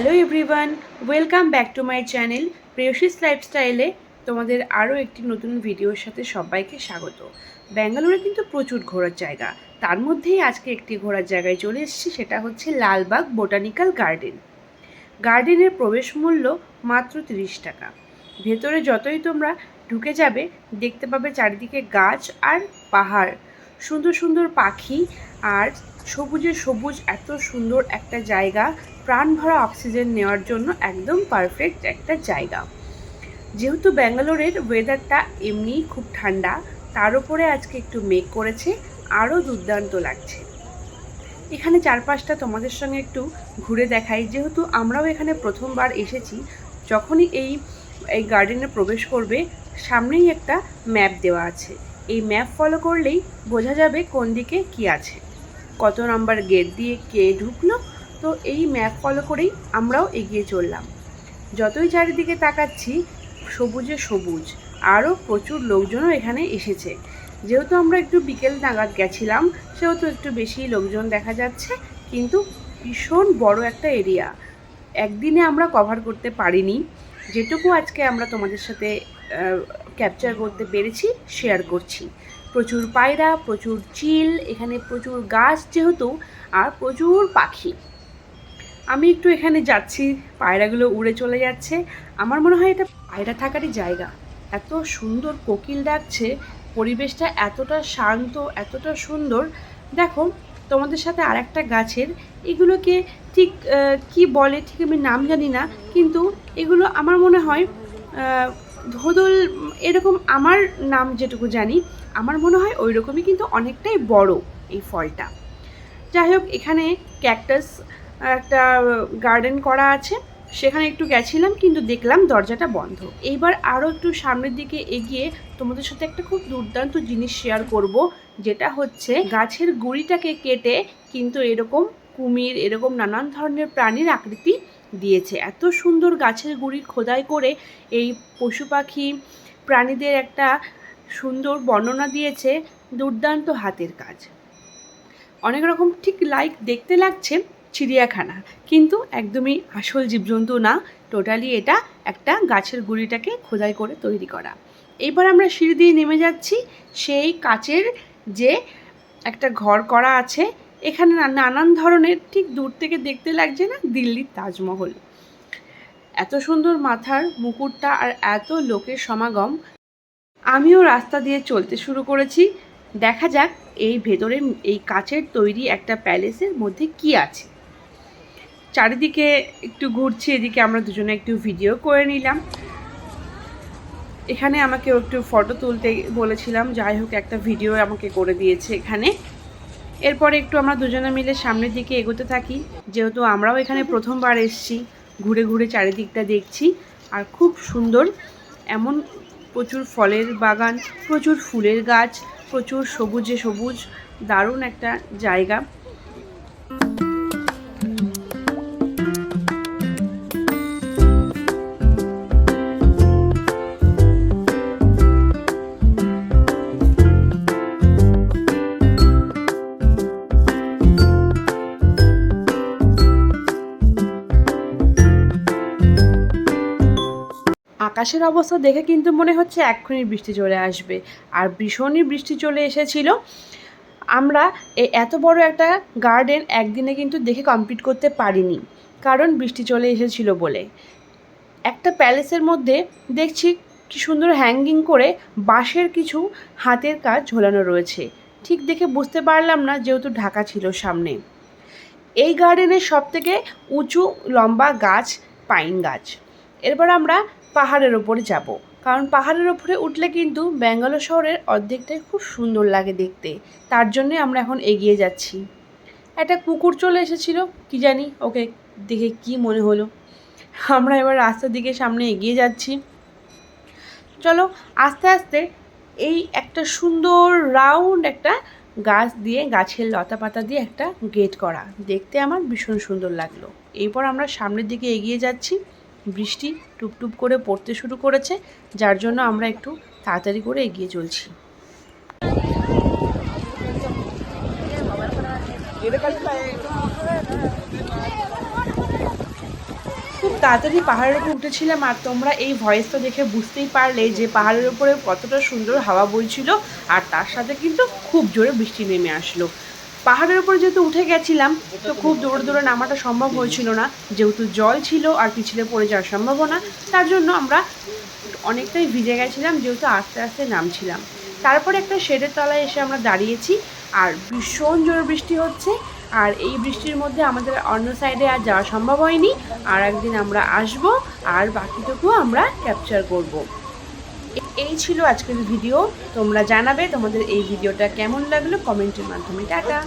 Hello everyone, welcome back to my channel Preyasi's লাইফস্টাইলে। তোমাদের আরও একটি নতুন ভিডিওর সাথে সবাইকে স্বাগত। ব্যাঙ্গালোরে কিন্তু প্রচুর ঘোরার জায়গা। তার মধ্যেই আজকে একটি ঘোরার জায়গায় চলে এসেছি, সেটা হচ্ছে লালবাগ বোটানিক্যাল গার্ডেন। গার্ডেনের প্রবেশ মূল্য মাত্র তিরিশ টাকা। ভেতরে যতই তোমরা ঢুকে যাবে, দেখতে পাবে চারিদিকে গাছ আর পাহাড়। সুন্দর সুন্দর পাখি আর সবুজে সবুজ এত সুন্দর একটা জায়গা প্রাণ ভরা অক্সিজেন নেওয়ার জন্য একদম পারফেক্ট একটা জায়গা। যেহেতু ব্যাঙ্গালোরের ওয়েদারটা এমনিই খুব ঠান্ডা, তার উপরে আজকে একটু মেঘ করেছে, আরও দুর্দান্ত লাগছে। এখানে চারপাশটা তোমাদের সঙ্গে একটু ঘুরে দেখাই। যেহেতু আমরাও এখানে প্রথমবার এসেছি, যখনই এই এই গার্ডেনে প্রবেশ করবে, সামনেই একটা ম্যাপ দেওয়া আছে। এই ম্যাপ ফলো করলেই বোঝা যাবে কোন দিকে কি আছে। কত নম্বর গেট দিয়ে কে ঢুকলো, তো এই ম্যাপ ফলো করেই আমরাও এগিয়ে চললাম। যতই চারিদিকে তাকাচ্ছি, সবুজে সবুজ, আরও প্রচুর লোকজনও এখানে এসেছে। যেহেতু আমরা একটু বিকেল নাগাদ গেছিলাম, সেহেতু একটু বেশি লোকজন দেখা যাচ্ছে, কিন্তু ভীষণ বড় একটা এরিয়া একদিনে আমরা কভার করতে পারিনি। যেটুকু আজকে আমরা তোমাদের সাথে ক্যাপচার করতে পেরেছি শেয়ার করছি। প্রচুর পায়রা, প্রচুর চিল, এখানে প্রচুর গাছ যেহেতু, আর প্রচুর পাখি। আমি একটু এখানে যাচ্ছি, পায়রাগুলো উড়ে চলে যাচ্ছে। আমার মনে হয় এটা পায়রা থাকারই জায়গা। এত সুন্দর কোকিল ডাকছে, পরিবেশটা এতটা শান্ত, এতটা সুন্দর। দেখো তোমাদের সাথে আর একটা গাছের, এগুলোকে ঠিক কি বলে ঠিক আমি নাম জানি না, কিন্তু এগুলো আমার মনে হয় ধোদল, এরকম আমার নাম যেটুকু জানি, আমার মনে হয় ওই রকমই কিন্তু অনেকটাই বড় এই ফলটা। যাই হোক, এখানে ক্যাকটাস একটা গার্ডেন করা আছে। সেখানে একটু গেছিলাম, কিন্তু দেখলাম দরজাটা বন্ধ। এইবার আরও একটু সামনের দিকে এগিয়ে তোমাদের সাথে একটা খুব দুর্দান্ত জিনিস শেয়ার করব, যেটা হচ্ছে গাছের গুড়িটাকে কেটে কিন্তু এরকম কুমির, এরকম নানান ধরনের প্রাণীর আকৃতি দিয়েছে। এত সুন্দর গাছের গুঁড়ি খোদাই করে এই পশু পাখি প্রাণীদের একটা সুন্দর বর্ণনা দিয়েছে, দুর্দান্ত হাতের কাজ। অনেক রকম ঠিক লাইক দেখতে লাগছে চিড়িয়াখানা। কিন্তু একদমই আসল জীবজন্তু না টোটালি এটা একটা গাছের গুঁড়িটাকে খোদাই করে তৈরি করা। এইবার আমরা সিঁড়ি দিয়ে নেমে যাচ্ছি, সেই কাচের যে একটা ঘর করা আছে, এখানে নানান ধরনের ঠিক দূর থেকে দেখতে লাগছে না দিল্লির তাজমহল। এত সুন্দর মাথার মুকুটটা আর এত লোকের সমাগম। আমিও রাস্তা দিয়ে চলতে শুরু করেছি। দেখা যাক এই ভেতরে এই কাচের তৈরি একটা প্যালেসের মধ্যে কি আছে। চারিদিকে একটু ঘুরছি, এদিকে আমরা দুজনে একটু ভিডিও করে নিলাম। এখানে আমাকে একটু ফটো তুলতে বলেছিলাম, যাই হোক একটা ভিডিও আমাকে করে দিয়েছে এখানে। এরপরে একটু আমরা দুজনে মিলে সামনের দিকে এগোতে থাকি, যেহেতু আমরাও এখানে প্রথমবার এসেছি, ঘুরে ঘুরে চারিদিকটা দেখছি, আর খুব সুন্দর। এমন প্রচুর ফলের বাগান, প্রচুর ফুলের গাছ, প্রচুর সবুজে সবুজ, দারুণ একটা জায়গা। আকাশের অবস্থা দেখে কিন্তু মনে হচ্ছে এক্ষুনি বৃষ্টি চলে আসবে। আর ভীষণই বৃষ্টি চলে এসেছিল। আমরা এত বড় একটা গার্ডেন একদিনে কিন্তু দেখে কমপ্লিট করতে পারিনি। কারণ বৃষ্টি চলে এসেছিল বলে। একটা প্যালেসের মধ্যে দেখছি কি সুন্দর হ্যাঙ্গিং করে বাঁশের কিছু হাতের কাজ ঝোলানো রয়েছে। ঠিক দেখে বুঝতে পারলাম না যেহেতু ঢাকা ছিল সামনে। এই গার্ডেনের সবথেকে উঁচু লম্বা গাছ পাইন গাছ। এরপর আমরা পাহাড়ের ওপরে যাব। কারণ পাহাড়ের ওপরে উঠলে কিন্তু ব্যাঙ্গালোর শহরের অর্ধেকটাই খুব সুন্দর লাগে দেখতে। তার জন্যে আমরা এখন এগিয়ে যাচ্ছি। একটা কুকুর চলে এসেছিল, কি জানি, ওকে দেখে কি মনে হলো। আমরা এবার রাস্তার দিকে সামনে এগিয়ে যাচ্ছি। চলো, আস্তে আস্তে এই একটা সুন্দর রাউন্ড একটা গাছ দিয়ে, গাছের লতা পাতা দিয়ে একটা গেট করা। দেখতে আমার ভীষণ সুন্দর লাগল। এরপর আমরা সামনের দিকে এগিয়ে যাচ্ছি। বৃষ্টি টুপটুপ করে পড়তে শুরু করেছে, যার জন্য আমরা একটু তাড়াতাড়ি করে এগিয়ে চলছি। খুব তাড়াতাড়ি পাহাড়ের উপর উঠেছিলাম, আর তোমরা এই ভয়েসটা দেখে বুঝতেই পারলে যে পাহাড়ের উপরে কতটা সুন্দর হাওয়া বইছিল, আর তার সাথে কিন্তু খুব জোরে বৃষ্টি নেমে আসলো। পাহাড়ের উপরে যেহেতু উঠে গেছিলাম, তো খুব দৌড়ে দৌড়ে নামাটা সম্ভব হয়েছিল না। যেহেতু জল ছিল আর পিছলে পড়ে যাওয়ার সম্ভাবনা, তার জন্য আমরা অনেকটাই ভিজে গেছিলাম, যেহেতু আস্তে আস্তে নামছিলাম। তারপরে একটা শেডের তলায় এসে আমরা দাঁড়িয়েছি, আর ভীষণ জোরে বৃষ্টি হচ্ছে, আর এই বৃষ্টির মধ্যে আমাদের অন্য সাইডে আর যাওয়া সম্ভব হয়নি। আর একদিন আমরা আসব, আর বাকিটুকু আমরা ক্যাপচার করব। এই ছিল আজকের ভিডিও। তোমরা জানাবে তোমাদের এই ভিডিওটা কেমন লাগল কমেন্টের মাধ্যমে। টাটা।